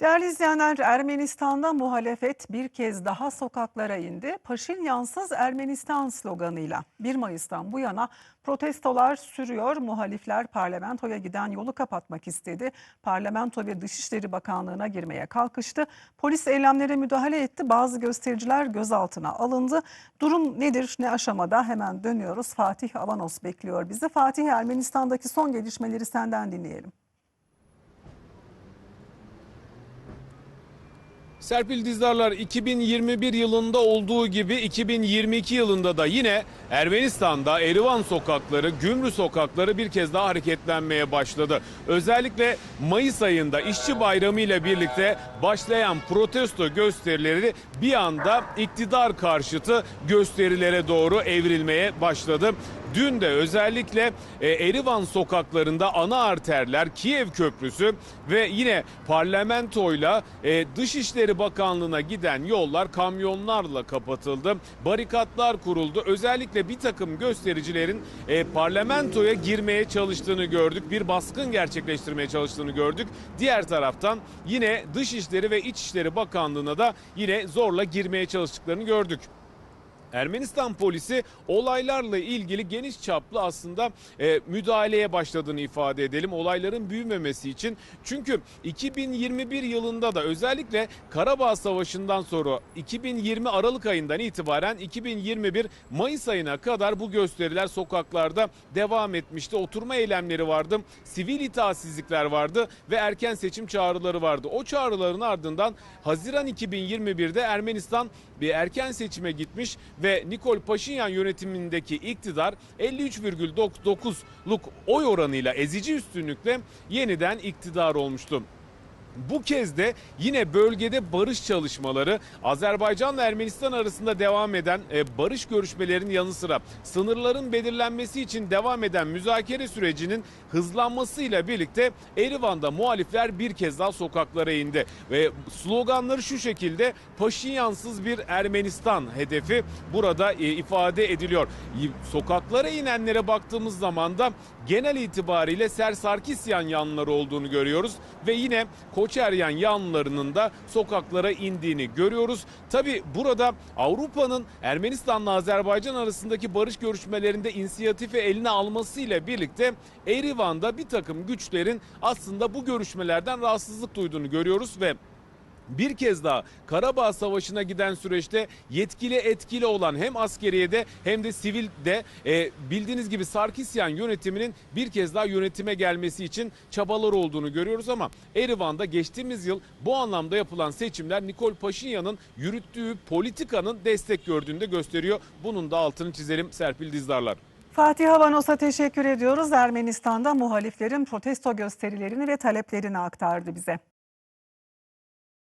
Değerli izleyenler, Ermenistan'da muhalefet bir kez daha sokaklara indi. Paşinyansız Ermenistan sloganıyla 1 Mayıs'tan bu yana protestolar sürüyor. Muhalifler parlamentoya giden yolu kapatmak istedi. Parlamento ve Dışişleri Bakanlığı'na girmeye kalkıştı. Polis eylemlere müdahale etti. Bazı göstericiler gözaltına alındı. Durum nedir, ne aşamada? Hemen dönüyoruz. Fatih Avanos bekliyor bizi. Fatih, Ermenistan'daki son gelişmeleri senden dinleyelim. Serpil Dizdarlar 2021 yılında olduğu gibi 2022 yılında da yine Ermenistan'da Erivan sokakları, Gümrü sokakları bir kez daha hareketlenmeye başladı. Özellikle Mayıs ayında işçi bayramı ile birlikte başlayan protesto gösterileri bir anda iktidar karşıtı gösterilere doğru evrilmeye başladı. Dün de özellikle e, Erivan sokaklarında ana arterler, Kiev Köprüsü ve yine parlamentoyla e, Dışişleri Bakanlığı'na giden yollar kamyonlarla kapatıldı. Barikatlar kuruldu. Özellikle bir takım göstericilerin e, parlamentoya girmeye çalıştığını gördük. Bir baskın gerçekleştirmeye çalıştığını gördük. Diğer taraftan yine Dışişleri ve İçişleri Bakanlığı'na da yine zorla girmeye çalıştıklarını gördük. Ermenistan polisi olaylarla ilgili geniş çaplı aslında e, müdahaleye başladığını ifade edelim. Olayların büyümemesi için. Çünkü 2021 yılında da özellikle Karabağ Savaşı'ndan sonra 2020 Aralık ayından itibaren 2021 Mayıs ayına kadar bu gösteriler sokaklarda devam etmişti. Oturma eylemleri vardı, sivil itaatsizlikler vardı ve erken seçim çağrıları vardı. O çağrıların ardından Haziran 2021'de Ermenistan bir erken seçime gitmiş ve Nikol Paşinyan yönetimindeki iktidar 53,9'luk oy oranıyla ezici üstünlükle yeniden iktidar olmuştu. Bu kez de yine bölgede barış çalışmaları Azerbaycan'la Ermenistan arasında devam eden e, barış görüşmelerinin yanı sıra sınırların belirlenmesi için devam eden müzakere sürecinin hızlanmasıyla birlikte Erivan'da muhalifler bir kez daha sokaklara indi ve sloganları şu şekilde Paşinyansız bir Ermenistan hedefi burada e, ifade ediliyor. Sokaklara inenlere baktığımız zaman da genel itibariyle Ser Sarkisyan yanlıları olduğunu görüyoruz ve yine Koçeryan yanlılarının da sokaklara indiğini görüyoruz. Tabi burada Avrupa'nın Ermenistan'la Azerbaycan arasındaki barış görüşmelerinde inisiyatifi eline almasıyla birlikte Erivan'da bir takım güçlerin aslında bu görüşmelerden rahatsızlık duyduğunu görüyoruz ve bir kez daha Karabağ Savaşı'na giden süreçte yetkili etkili olan hem askeriyede hem de sivilde e, bildiğiniz gibi Sarkisyan yönetiminin bir kez daha yönetime gelmesi için çabalar olduğunu görüyoruz ama Erivan'da geçtiğimiz yıl bu anlamda yapılan seçimler Nikol Paşinyan'ın yürüttüğü politikanın destek gördüğünü de gösteriyor. Bunun da altını çizelim Serpil Dizdarlar. Fatih Havanos'a teşekkür ediyoruz. Ermenistan'da muhaliflerin protesto gösterilerini ve taleplerini aktardı bize.